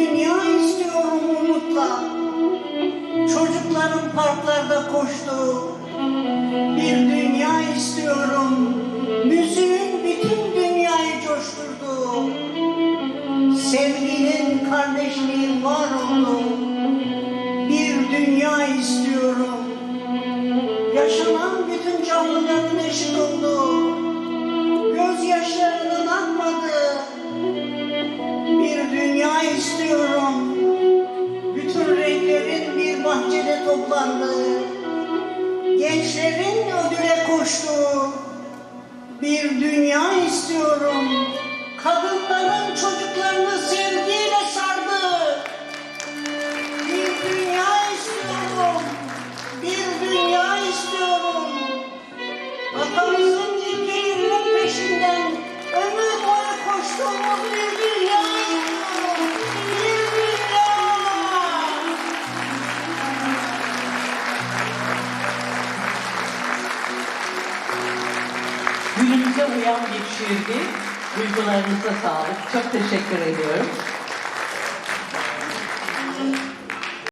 dünya istiyorum umutla. Çocukların parklarda koştuğu. Bir dünya istiyorum. Müziğin bütün dünyayı coşturduğu. Sevginin, kardeşliğin var olduğu. Bir dünya istiyorum. Yaşanan bütün canlıların eşit olduğu, istiyorum. Bütün renklerin bir bahçede toplandığı, gençlerin ödüle koştuğu bir dünya istiyorum. Kadınların çocuklarını sevgiyle sardığı bir dünya istiyorum. Bir dünya istiyorum. Atamızın Günümüze uyan şiirdi. Duygularınıza sağlık. Çok teşekkür ediyorum.